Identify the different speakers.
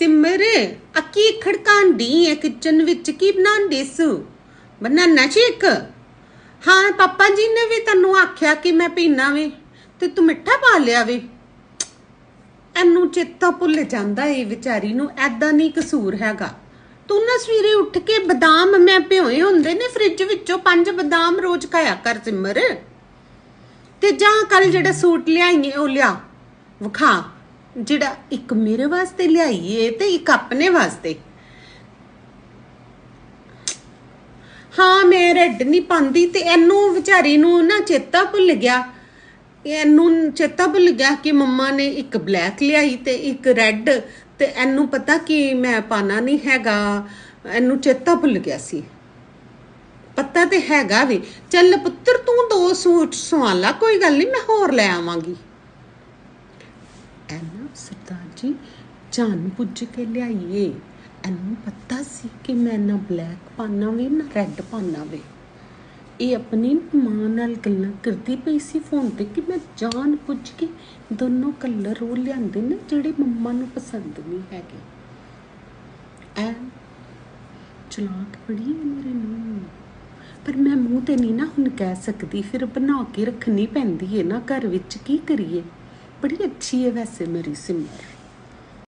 Speaker 1: ਸਿਮਰ ਆ ਕੀ ਖੜਕਾਂਡੀ ਕਿਚਨ ਵਿੱਚ, ਕੀ ਬਣਾਉਂਦੇ ਸੂ? ਬਨਾਨਾ ਸ਼ੇਕ ਹਾਂ, ਪਾਪਾ ਜੀ ਨੇ ਵੀ ਤੈਨੂੰ ਆਖਿਆ ਕਿ ਮੈਂ ਪੀਣਾ ਵੇ, ਤੇ ਤੂੰ ਮਿੱਠਾ ਪਾ ਲਿਆ ਵੇ। ਇਹਨੂੰ ਚੇਤਾ ਭੁੱਲ ਜਾਂਦਾ ਏ ਵਿਚਾਰੀ ਨੂੰ, ਐਦਾਂ ਨਹੀਂ ਕਸੂਰ ਹੈਗਾ। ਤੂੰ ਨਾ ਸਵੇਰੇ ਉੱਠ ਕੇ ਬਦਾਮ ਮੈਂ ਭਿਓਏ ਹੁੰਦੇ ਨੇ ਫ੍ਰਿਜ ਵਿੱਚੋਂ, ਪੰਜ ਬਦਾਮ ਰੋਜ਼ ਖਾਇਆ ਕਰ ਸਿਮਰ। ਤੇ ਜਾਂ ਕੱਲ ਜਿਹੜਾ ਸੂਟ ਲਿਆਈਏ ਉਹ ਲਿਆ, ਵਿਖਾ। ਜਿਹੜਾ ਇੱਕ ਮੇਰੇ ਵਾਸਤੇ ਲਿਆਈਏ ਤੇ ਇੱਕ ਆਪਣੇ ਵਾਸਤੇ। ਹਾਂ, ਮੈਂ ਰੈੱਡ ਨਹੀਂ ਪਾਉਂਦੀ ਤੇ ਇਹਨੂੰ ਵਿਚਾਰੀ ਨੂੰ ਨਾ ਚੇਤਾ ਭੁੱਲ ਗਿਆ। ਇਹਨੂੰ ਚੇਤਾ ਭੁੱਲ ਗਿਆ ਕਿ ਮੰਮਾ ਨੇ ਇੱਕ ਬਲੈਕ ਲਿਆਈ ਤੇ ਇੱਕ ਰੈੱਡ ਤੇ ਇਹਨੂੰ ਪਤਾ ਕਿ ਮੈਂ ਪਾਣਾ ਨਹੀਂ ਹੈਗਾ। ਇਹਨੂੰ ਚੇਤਾ ਭੁੱਲ ਗਿਆ ਸੀ। ਪਤਾ ਤੇ ਹੈਗਾ ਵੀ। ਚੱਲ ਪੁੱਤਰ, ਤੂੰ ਦੋ ਸੂਟ ਸਵਾ ਲਾ, ਕੋਈ ਗੱਲ ਨਹੀਂ, ਮੈਂ ਹੋਰ ਲੈ ਆਵਾਂਗੀ। ਸਰਦਾਰ ਜੀ, ਜਾਨ ਪੁੱਜ ਕੇ ਲਿਆਈਏ। ਇਹਨੂੰ ਪਤਾ ਸੀ ਕਿ ਮੈਂ ਨਾ ਬਲੈਕ ਪਾਣਾ ਵੀ, ਨਾ ਰੈੱਡ ਪਾਣਾ ਵੀ। ਇਹ ਆਪਣੀ ਮਾਂ ਨਾਲ ਗੱਲਾਂ ਕਰਦੀ ਪਈ ਸੀ ਫੋਨ ਤੇ ਕਿ ਮੈਂ ਜਾਨ ਬੁੱਝ ਕੇ ਦੋਨੋਂ ਕਲਰ ਉਹ ਲਿਆਂਦੇ ਨੇ ਜਿਹੜੇ ਮੰਮਾ ਨੂੰ ਪਸੰਦ ਨਹੀਂ ਹੈਗੇ। ਐ ਚਲਾਕ ਬੜੀ ਹੈ ਮੇਰੇ ਨੂੰ ਪਰ ਮੈਂ ਮੂੰਹ ਤੇ ਨਹੀਂ ਨਾ ਹੁਣ ਕਹਿ ਸਕਦੀ, ਫਿਰ ਬਣਾ ਕੇ ਰੱਖਣੀ ਪੈਂਦੀ ਹੈ ਨਾ ਘਰ ਵਿੱਚ, ਕੀ ਕਰੀਏ? ਬੜੀ ਅੱਛੀ ਹੈ ਵੈਸੇ ਮੇਰੀ ਸਿਮਰ